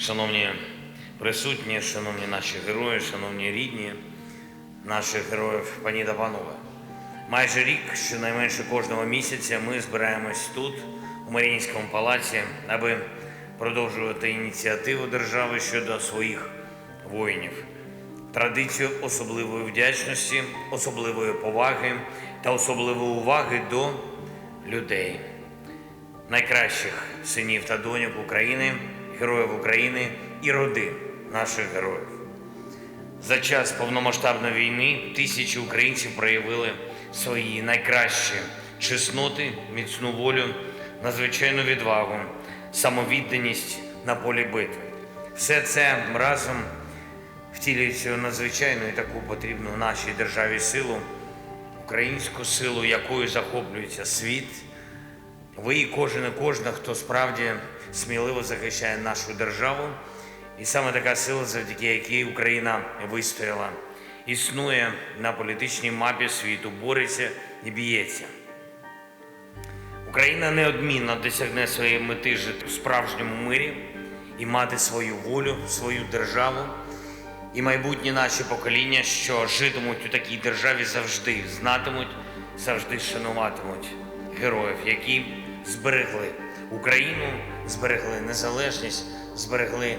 Шановні присутні, шановні наші герої, шановні рідні наших героїв, пані та панове. Майже рік, щонайменше кожного місяця, ми збираємось тут, у Маріїнському палаці, аби продовжувати ініціативу держави щодо своїх воїнів, традицію особливої вдячності, особливої поваги та особливої уваги до людей найкращих синів та доньок України, героїв України і родин наших героїв. За час повномасштабної війни тисячі українців проявили свої найкращі чесноти, міцну волю, надзвичайну відвагу, самовідданість на полі битви. Все це разом втілюється надзвичайну і таку потрібну нашій державі силу, українську силу, якою захоплюється світ. Ви і кожен і кожна, хто справді сміливо захищає нашу державу. І саме така сила, завдяки якій Україна вистояла, існує на політичній мапі світу, бореться і б'ється. Україна неодмінно досягне своєї мети жити в справжньому мирі і мати свою волю, свою державу. І майбутні наші покоління, що житимуть у такій державі, завжди знатимуть, завжди шануватимуть героїв, які зберегли Україну, зберегли незалежність, зберегли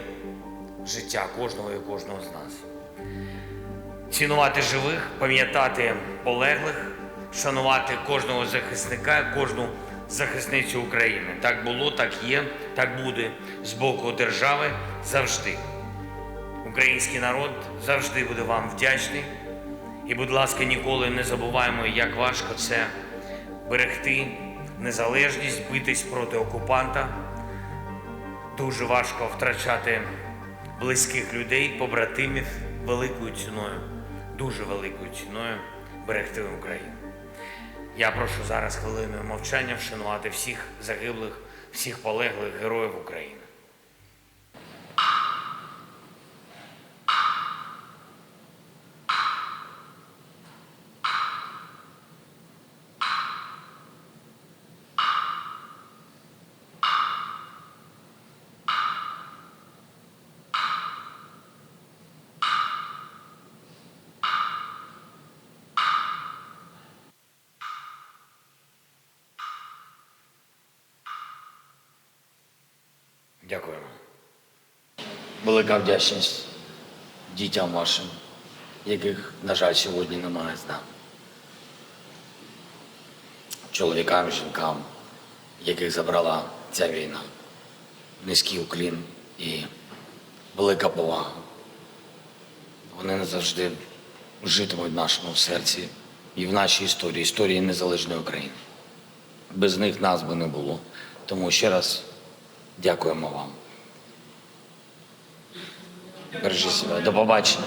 життя кожного і кожного з нас. Цінувати живих, пам'ятати полеглих, шанувати кожного захисника, кожну захисницю України. Так було, так є, так буде з боку держави завжди. Український народ завжди буде вам вдячний. І, будь ласка, ніколи не забуваємо, як важко це берегти незалежність, битись проти окупанта. Дуже важко втрачати близьких людей, побратимів великою ціною, дуже великою ціною берегти Україну. Я прошу зараз хвилиною мовчання вшанувати всіх загиблих, всіх полеглих героїв України. Дякуємо. Велика вдячність дітям вашим, яких, на жаль, сьогодні немає з нами. Чоловікам, жінкам, яких забрала ця війна. Низький уклін і велика повага. Вони назавжди житимуть в нашому серці і в нашій історії, історії незалежної України. Без них нас би не було. Тому ще раз дякуємо вам. Бережіть себе. До побачення.